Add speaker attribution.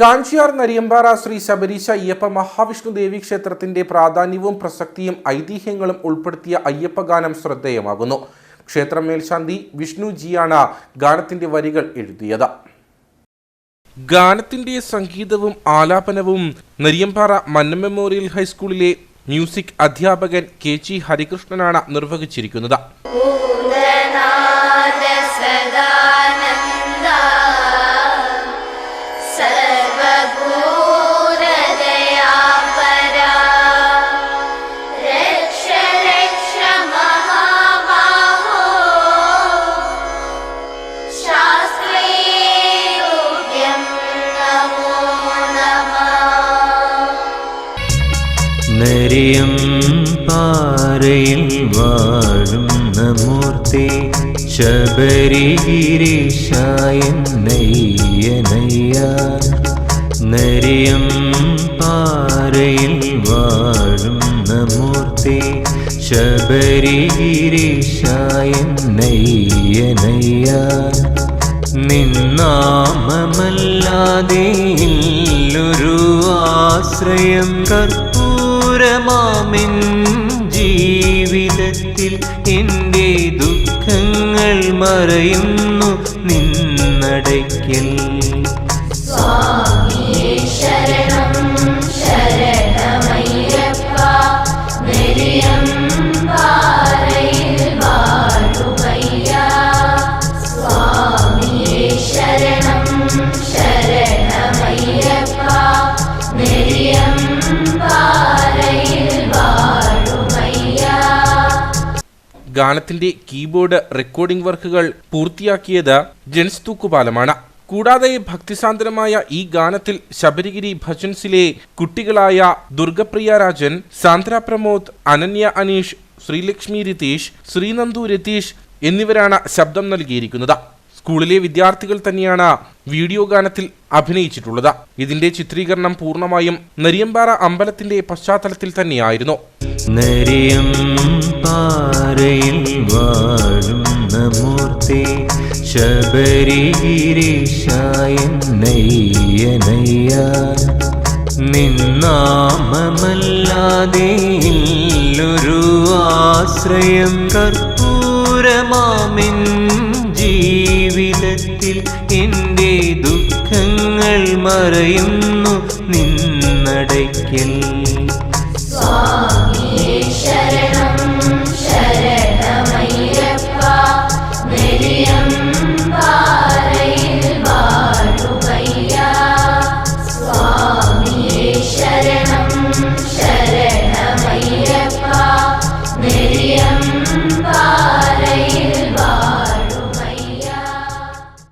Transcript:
Speaker 1: കാഞ്ചിയാർ നരിയമ്പാറ ശ്രീ ശബരീശ അയ്യപ്പ മഹാവിഷ്ണു ദേവി ക്ഷേത്രത്തിന്റെ പ്രാധാന്യവും പ്രസക്തിയും ഐതിഹ്യങ്ങളും ഉൾപ്പെടുത്തിയ അയ്യപ്പ ഗാനം ശ്രദ്ധേയമാകുന്നു. ക്ഷേത്രം മേൽശാന്തി വിഷ്ണു ജിയാണ് ഗാനത്തിന്റെ വരികൾ എഴുതിയത്. ഗാനത്തിന്റെ സംഗീതവും ആലാപനവും നരിയമ്പാറ മന്ന മെമ്മോറിയൽ ഹൈസ്കൂളിലെ മ്യൂസിക് അധ്യാപകൻ കെ ജി ഹരികൃഷ്ണനാണ് നിർവഹിച്ചിരിക്കുന്നത്.
Speaker 2: നരിയം പാറയിൽ വാഴുന്ന മൂർത്തി ശബരിഗിരീശായനയ്യനയ്യ നരിയം പാറയിൽ വാഴുന്ന മൂർത്തി ശബരിഗിരീശായനയ്യനയ്യ നിന്നാമമല്ലാതെ ഇല്ലൊരു ആശ്രയം കർപ്പൂരമാമിൻ ജീവിതത്തിൽ എന്റെ ദുഃഖങ്ങൾ മറയുന്നു നിന്നടയ്ക്കൽ.
Speaker 1: ഗാനത്തിന്റെ കീബോർഡ് റെക്കോർഡിംഗ് വർക്കുകൾ പൂർത്തിയാക്കിയത് ജെൻസ് തൂക്കുപാലമാണ് കൂടാതെ ഭക്തിസാന്ദ്രമായ ഈ ഗാനത്തിൽ ശബരിഗിരി ഭജൻസിലെ കുട്ടികളായ ദുർഗപ്രിയ രാജൻ സാന്ദ്ര പ്രമോദ് അനന്യ അനീഷ് ശ്രീലക്ഷ്മി രതീഷ് ശ്രീനന്ദു രതീഷ് എന്നിവരാണ് ശബ്ദം നൽകിയിരിക്കുന്നത്. സ്കൂളിലെ വിദ്യാർത്ഥികൾ തന്നെയാണ് വീഡിയോ ഗാനത്തിൽ അഭിനയിച്ചിട്ടുള്ളത്. ഇതിന്റെ ചിത്രീകരണം പൂർണമായും നരിയമ്പാറ അമ്പലത്തിന്റെ പശ്ചാത്തലത്തിൽ തന്നെയായിരുന്നു.
Speaker 2: നരിയം പാറയിൽ വാഴുന്ന മൂർത്തി ശബരിഗിരീശായനയ്യനയ്യ നിന്നാമമല്ലാതെ ഇല്ലൊരു ആശ്രയം കർപ്പൂരമാമിൻ ജീവിതത്തിൽ എന്റെ ദുഃഖങ്ങൾ മറയുന്നു നിന്നടയ്ക്കൽ.